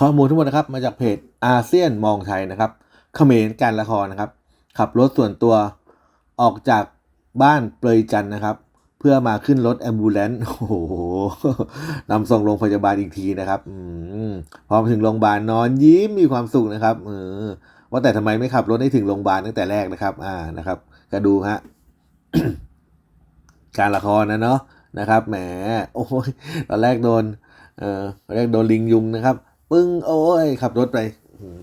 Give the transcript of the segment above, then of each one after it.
ข้อมูลทั้งหมดนะครับมาจากเพจอาเซียนมองไทยนะครับเขมรการละครนะครับ ขับรถส่วนตัวออกจากบ้านเปลยจันทร์นะครับ เพื่อมาขึ้นรถแอมบูเลนโอ้โหนำส่งโรงพยาบาลอีกทีนะครับอพอมาถึงโรงพยาบาลนอนยิ้มมีความสุขนะครับเออว่าแต่ทำไมไม่ขับรถให้ถึงโรงพยาบาลตั้งแต่แรกนะครับ อ่านะครับก็ดูฮะการละครนะเนาะนะครับแหมโอ้ยตอนแรกโดน เออแรกโดนลิงยุงนะครับ ปึ้งโอ้ยขับรถไป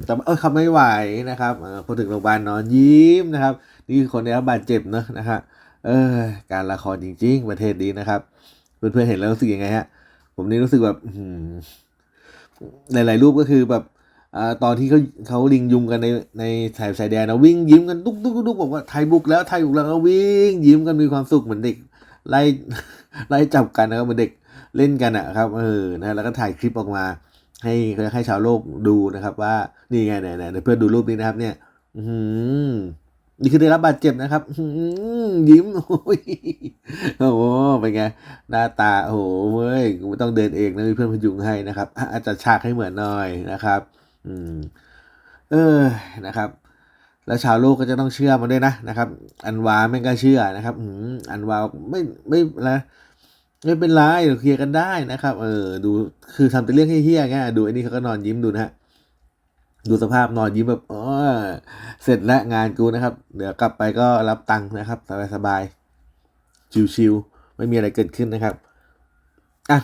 แต่เออขับไม่ไหวนะครับพอถึงโรงพยาบาลนอนยิ้มนะครับ นี่คือคนได้รับบาดเจ็บเนอะนะฮะเออการละครจริง ๆ ประเทศนี้นะครับ เพื่อนๆเห็นแล้วรู้สึกยังไงฮะผมนี่รู้สึกแบบหลายๆรูปก็คือแบบอตอนที่เขาเขาลิงยุงกันในในสายสายแดนนะวิ่งยิ้มกันตุ๊กตุ๊กตุ๊กบอกว่าไทยบุกแล้วไทยบุกแล้วก็วิ่งยิ้มกันมีความสุขเหมือนเด็กไล่ไล่จับกันนะครับเหมือนเด็กเล่นกันอะครับเออนะแล้วก็ถ่ายคลิปออกมา ให้ให้ชาวโลกดูนะครับว่านี่ไงไหนไหนเพื่อนดูรูปนี้นะครับ เนี่ยอืนี่คือได้รับบาดเจ็บนะครับอื้อหือยิ้มโอ้ยโอ้โหเป็นไงหน้าตาโอ้โหเว้ยไม่ต้องเดินเองนะมีเพื่อนพยุงให้นะครับ อาจจะฉากให้เหมือนหน่อยนะครับ อืม เออนะครับ แล้วชาวโลกก็จะต้องเชื่อมันด้วยนะนะครับ อันวาไม่งก็เชื่อนะครับ อืมอันวาไม่ไม่ละ ไม่เป็นไรเดี๋ยวเคลียร์กันได้นะครับ เออ ดู คือทำแต่เรื่องเฮี้ยๆไงดูไอ้นี่เขาก็นอนยิ้มดูนะฮะ ดูสภาพนอนยิ้มแบบอ๋อเสร็จแล้วงานกูนะครับ เดี๋ยวกลับไปก็รับตังค์นะครับ สบายๆ ชิวๆ ไม่มีอะไรเกิดขึ้นนะครับ อะ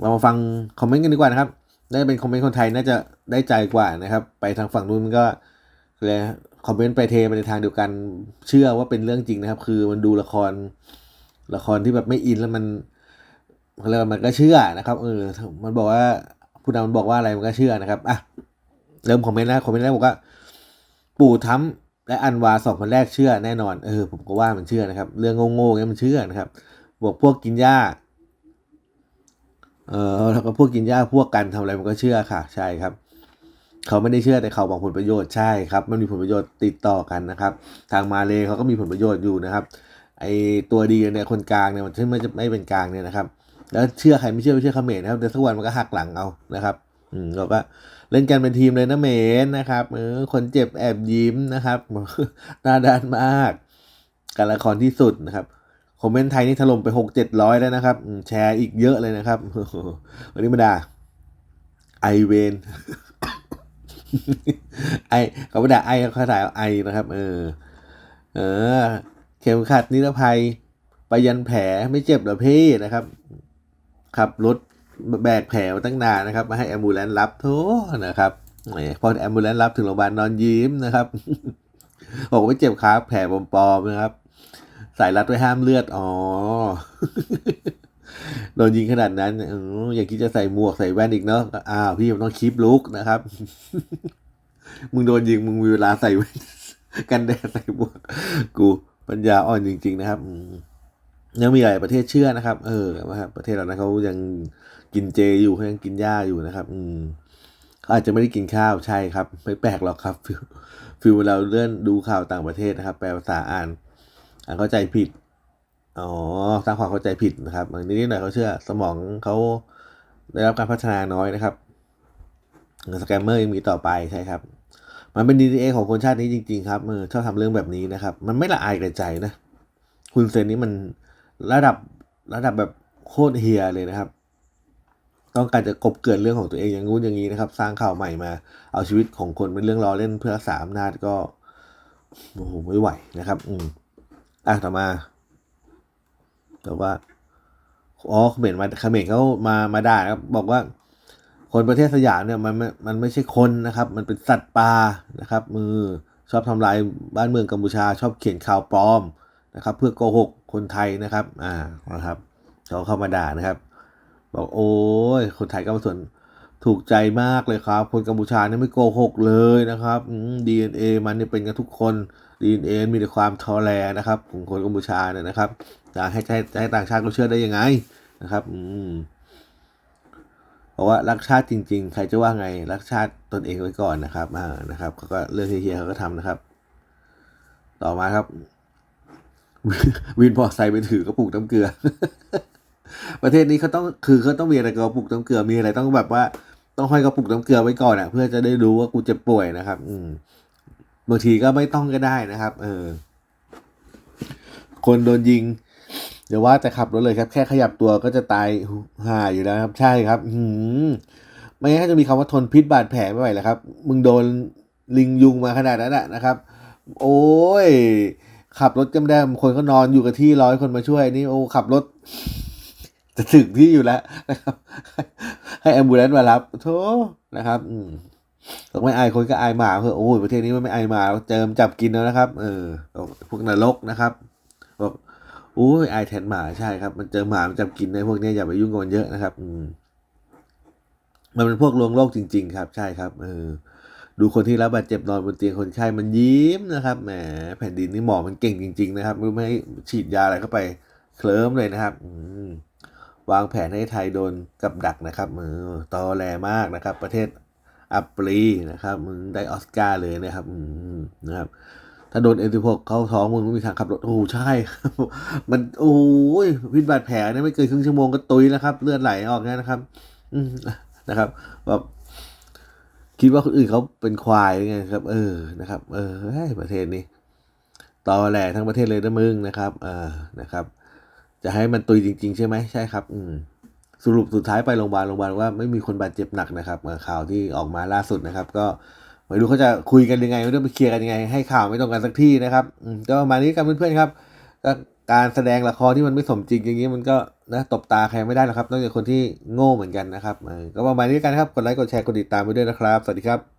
เรามาฟังคอมเมนต์กันดีกว่านะครับน่าจะเป็นคอมเมนต์คนไทยน่าจะได้ใจกว่านะครับ ไปทางฝั่งนู้นมันก็เลยคอมเมนต์ไปเทไปในทางเดียวกัน เชื่อว่าเป็นเรื่องจริงนะครับ คือมันดูละคร ละครที่แบบไม่อินแล้วมันเขาเรียกว่ามันก็เชื่อนะครับเออมันบอกว่าผู้นำมันบอกว่าอะไรมันก็เชื่อนะครับอะเริ่มคอมเมนต์นะคอมเมนต์แรกบอกว่า ปู่ทั้มและอันวาสองคนแรกเชื่อแน่นอนเออผมก็ว่ามันเชื่อนะครับ เรื่องโง่ๆเงี้ยมันเชื่อนะครับบอกพวกกินหญ้าเออแล้วก็พวกกินหญ้าพวกกันทำอะไรมันก็เชื่อค่ะ ใช่ครับ เขาไม่ได้เชื่อแต่เขาบอกผลประโยชน์ใช่ครับ มันมีผลประโยชน์ติดต่อกันนะครับ ทางมาเลเขาก็มีผลประโยชน์อยู่นะครับ ไอตัวดีเนี่ยคนกลางเนี่ยมันที่ไม่จะไม่เป็นกลางเนี่ยนะครับ แล้วเชื่อใครไม่เชื่อไม่เชื่อเขมรนะครับเดี๋ยวสักวันมันก็หักหลังเอานะครับอืมเราก็เล่นกันเป็นทีมเลยนะเมนนะครับเออคนเจ็บแอบยิ้มนะครับหน้าด้านมาก การละครที่สุดนะครับคอมเมนต์ไทยนี่ถล่มไปหกเจ็ดร้อยแล้วนะครับแชร์อีกเยอะเลยนะครับวันนี้มาด่าไอเวนไอเขาไม่ด่าไอเขาถ่ายไอนะครับ เออ เออ เข็มขัดนิรภัยไปยันแผลไม่เจ็บหรอพี่นะครับขับรถแบกแผลมาตั้งนานนะครับ มาให้แอมบูเลนรับโทนะครับพอแอมบูเลนรับถึงโรงพยาบาลนอนยิ้มนะครับบอกว่าไม่เจ็บขาแผลปลอมๆนะครับสายรัดไว้ห้ามเลือดอ๋อโดนยิงขนาดนั้นอย่าคิดจะใส่หมวกใส่แว่นอีกเนาะอ้าวพี่มันต้องคีปลุกนะครับ มึงโดนยิงมึงมีเวลาใส่แว่นกันแดดใส่หมวกกู ปัญญาอ่อนจริง ๆ นะครับยังมีหลายประเทศเชื่อนะครับ เออนะครับประเทศเรานะเขายังกินเจอยู่เขายังกินหญ้าอยู่นะครับ อืมเขาอาจจะไม่ได้กินข้าวใช่ครับ ไม่แปลกหรอกครับฟิลฟิลเวลาเลื่อนดูข่าวต่างประเทศนะครับ แปลภาษาอ่านอ่านเข้าใจผิดอ๋อสร้างความเข้าใจผิดนะครับบางนิดหน่อยเขาเชื่อ สมองเขาได้รับการพัฒนาน้อยนะครับสแกมเมอร์ยังมีต่อไปใช่ครับ มันเป็น DNA ของคนชาตินี้จริง ๆ ครับเออชอบทำเรื่องแบบนี้นะครับ มันไม่ละอายกับใจนะคุณเซนนี่มันระดับระดับแบบโคตรเฮียเลยนะครับ ต้องการจะกบเกินเรื่องของตัวเองอย่างงู้นอย่างนี้นะครับ สร้างข่าวใหม่มา เอาชีวิตของคนเป็นเรื่องล้อเล่นเพื่อรักษาอำนาจก็โอ้โหไม่ไหวนะครับ อืมอะต่อมา แต่ว่าอ๋อเขมรมาเขมรเขามามาด่านะครับบอกว่า คนประเทศสยามเนี่ยมันมันไม่ใช่คนนะครับ มันเป็นสัตว์ป่านะครับ มือชอบทำลายบ้านเมืองกัมพูชา ชอบเขียนข่าวปลอมนะครับ เพื่อโกหกคนไทยนะครับ อ่านะครับเขาเข้ามาด่านะครับ บอกโอ้ยคนไทยก็มาส่วนถูกใจมากเลยครับ คนกัมพูชาเนี่ยไม่โกหกเลยนะครับดีเอ็นเอมันเนี่ยเป็นกันทุกคนดีเอ็นเอมีแต่ความทอแลนะครับของคนกัมพูชาเนี่ยนะครับจะให้ให้ให้ต่างชาติเขาเชื่อได้ยังไงนะครับ อืม บอกว่ารักชาติจริง ๆ ใครจะว่าไงรักชาติตนเองไว้ก่อนนะครับอ่านะครับเขาก็เรื่องเฮียเขาก็ทำนะครับ ต่อมาครับ วินพอไซค์ไปถือกระปุกน้ำเกลือ ประเทศนี้เขาต้องคือเขาต้องมีอะไรกระปุกน้ำเกลือมีอะไรต้องแบบว่า ต้องห้อยกระปุกน้ำเกลือไว้ก่อนอะ เพื่อจะได้รู้ว่ากูเจ็บป่วยนะครับ อืมบางทีก็ไม่ต้องก็ได้นะครับ เออ คนโดนยิง เดี๋ยวว่าแต่ขับรถเลยครับ แค่ขยับตัวก็จะตายห่าอยู่แล้วครับ ใช่ครับ อืมไม่งั้นจะมีคำว่าทนพิษบาดแผลไม่ไหวแล้วครับ มึงโดนลิงยุงมาขนาดนั้นะนะครับ โอ้ย ขับรถจำไม่ได้คนก็นอนอยู่กับที่ร้อยคนมาช่วยนี่โอ้ขับรถ จะถึงที่อยู่แล้วนะครับ ให้แอมบูเลนมารับโธ่นะครับ อืมต้องไม่อายคนก็อายหมาเพื่อโอ้ยประเทศนี้มันไม่อายหมาเจิมจับกินแล้วนะครับ เออพวกนรกนะครับ อ้ยอแทนหมาใช่ครับ มันเจอหมามันจับกินในพวกนี้อย่าไปยุ่งกับมันเยอะนะครับ อืมมันเป็นพวกลวงโรคจริง ๆ ครับ ใช่ครับ เออ ดูคนที่รับบาดเจ็บนอนบนเตียงคนไข้มันยิ้มนะครับแหมแผ่นดินนี่หมอมันเก่งจริง ๆ นะครับไม่ให้ฉีดยาอะไรเข้าไปเคลิ้มเลยนะครับ อืมวางแผนให้ไทยโดนกับดักนะครับเออตอแรมากนะครับ ประเทศอัปรีนะครับมึงได้ออสการ์เลยนะครับ อืมนะครับ ถ้าโดนเอ็นสิบหกเข้าท้องมึงไม่มีทางขับรถโอ้ใช่มันโอ้ยพิษบาดแผลเนี่ยไม่เกินครึ่งชั่วโมงก็ตุยแล้วครับ เลือดไหลออกเนี่ยนะครับ อืนะครับแบบคิดว่าคนอื่นเขาเป็นควายไงครับ เออนะครับ เออประเทศนี้ตอแหลทั้งประเทศเลยนะมึงนะครับ เออนะครับ จะให้มันตุยจริง ๆ ใช่ไหมใช่ครับ อืมสรุปสุดท้ายไปโรงพยาบาลโรงพยาบาลว่าไม่มีคนบาดเจ็บหนักนะครับเอ่อข่าวที่ออกมาล่าสุดนะครับ ก็ ไม่รู้เขาจะคุยกันยังไงไม่รู้ไปเคลียร์กันยังไง ให้ข่าวไม่ตรงกันสักที่นะครับก็ประมาณนี้กันเพื่อนๆครับการแสดงละครที่มันไม่สมจริงอย่างนี้มันก็นะตบตาใครไม่ได้หรอกครับนอกจากคนที่โง่เหมือนกันนะครับก็ประมาณนี้กันครับกดไลค์กดแชร์กดติดตามไปด้วยนะครับ สวัสดีครับ